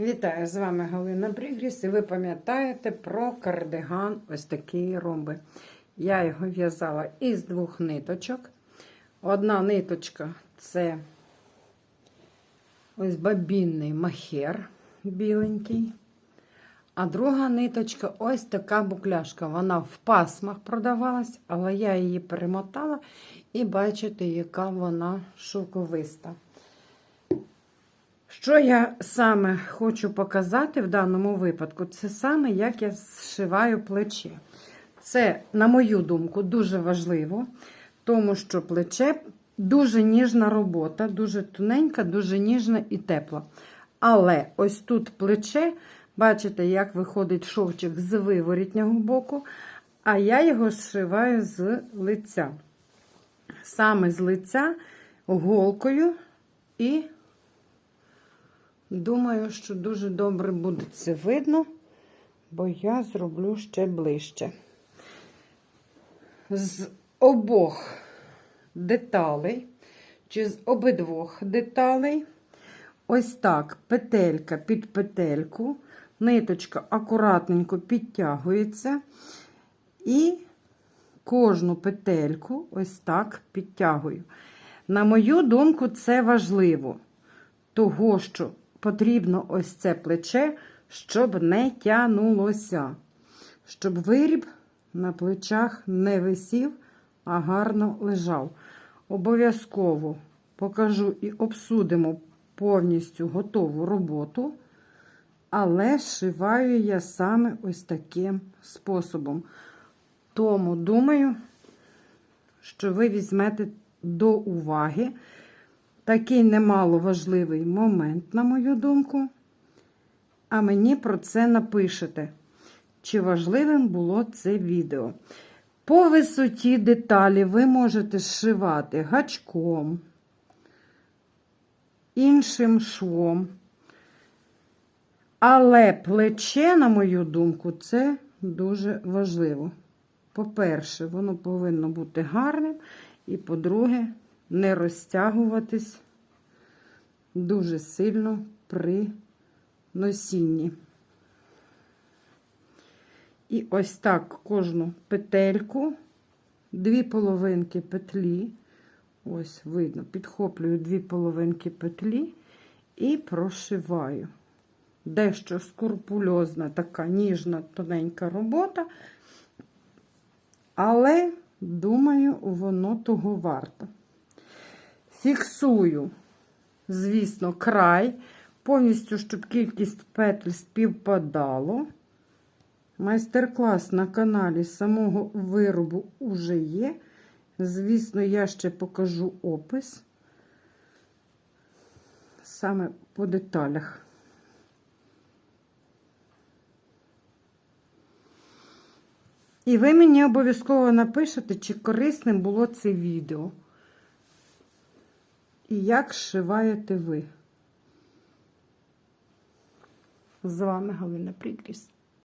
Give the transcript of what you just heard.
Вітаю, з вами Галина Пригріс, і ви пам'ятаєте про кардиган ось такий ромби. Я його в'язала із двох ниточок. Одна ниточка це ось бабінний махер біленький. А друга ниточка ось така букляшка. Вона в пасмах продавалась, але я її перемотала і бачите, яка вона шовковиста. Що я саме хочу показати в даному випадку, це саме як я зшиваю плече. Це, на мою думку, дуже важливо, тому що плече дуже ніжна робота, дуже тоненька, дуже ніжна і тепла. Але ось тут плече, бачите, як виходить шовчик з виворітнього боку, а я його зшиваю з лиця. Саме з лиця голкою і Думаю, що дуже добре буде це видно, бо я зроблю ще ближче. З обох деталей, чи з обидвох деталей, ось так петелька під петельку, ниточка акуратненько підтягується, і кожну петельку ось так підтягую. На мою думку, це важливо, того, що потрібно ось це плече, щоб не тянулося. Щоб виріб на плечах не висів, а гарно лежав. Обов'язково покажу і обсудимо повністю готову роботу, але зшиваю я саме ось таким способом. Тому думаю, що ви візьмете до уваги. Такий немало важливий момент, на мою думку. А мені про це напишете, чи важливим було це відео. По висоті деталі ви можете зшивати гачком, іншим швом. Але плече, на мою думку, це дуже важливо. По-перше, воно повинно бути гарним, і, по-друге, не розтягуватись дуже сильно при носінні. І ось так кожну петельку, дві половинки петлі, ось видно, підхоплюю дві половинки петлі і прошиваю. Дещо скрупульозна, така ніжна, тоненька робота, але, думаю, воно того варто. Фіксую, звісно, край, повністю, щоб кількість петель співпадало. Майстер-клас на каналі самого виробу уже є. Звісно, я ще покажу опис саме по деталях. І ви мені обов'язково напишете, чи корисним було це відео. І як шиваєте ви? З вами Галина Прикріс.